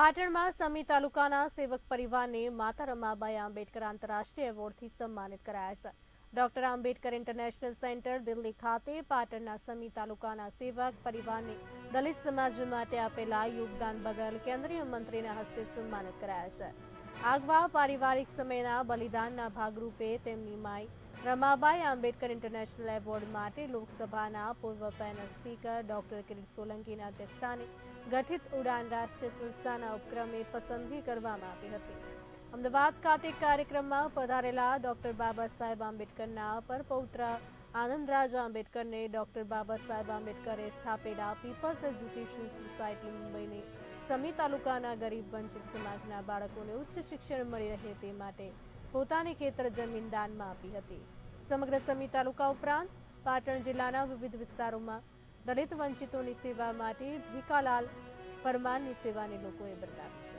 પાટણમાં સમી તાલુકાના સેવક પરિવારને માતા રમાબાઈ આંબેડકર આંતરરાષ્ટ્રીય એવોર્ડથી સન્માનિત કરાયા છે. Doctor Ambedkar international centre Delhi ખાતે પાટણના સમી તાલુકાના સેવક પરિવારને દલિત સમાજ માટે આપેલા યોગદાન બદલ કેન્દ્રીય મંત્રીના હસ્તે સન્માનિત કરાયા છે. આગવા પારિવારિક સમયના બલિદાનના ભાગરૂપે તેમની માઈ રમાબાઈ આંબેડકર ઇન્ટરનેશનલ એવોર્ડ માટે લોકસભાના પૂર્વ પેનલ સ્પીકર ડોક્ટર કિરીટ સોલંકીના અધ્યક્ષસ્થાને ગઠિત ઉડાન રાષ્ટ્રીય સંસ્થાના ઉપક્રમે પસંદગી કરવામાં આવી હતી. અમદાવાદ ખાતે કાર્યક્રમમાં પધારેલા ડોક્ટર બાબા સાહેબ આંબેડકરના પરપૌત્ર આનંદરાજ આંબેડકરને ડોક્ટર બાબા સાહેબ આંબેડકરે સ્થાપેલા પીપલ્સ એજ્યુકેશન સોસાયટી મુંબઈની સમી તાલુકાના ગરીબ વંચિત સમાજના બાળકોને ઉચ્ચ શિક્ષણ મળી રહે તે માટે પોતાની ખેતર જમીન દાનમાં આપી હતી. સમગ્ર સમી તાલુકા ઉપરાંત પાટણ જિલ્લાના વિવિધ વિસ્તારોમાં દલિત વંચિતોની સેવા માટે ભીખાલાલ પરમારની સેવાને લોકોએ બરદાવી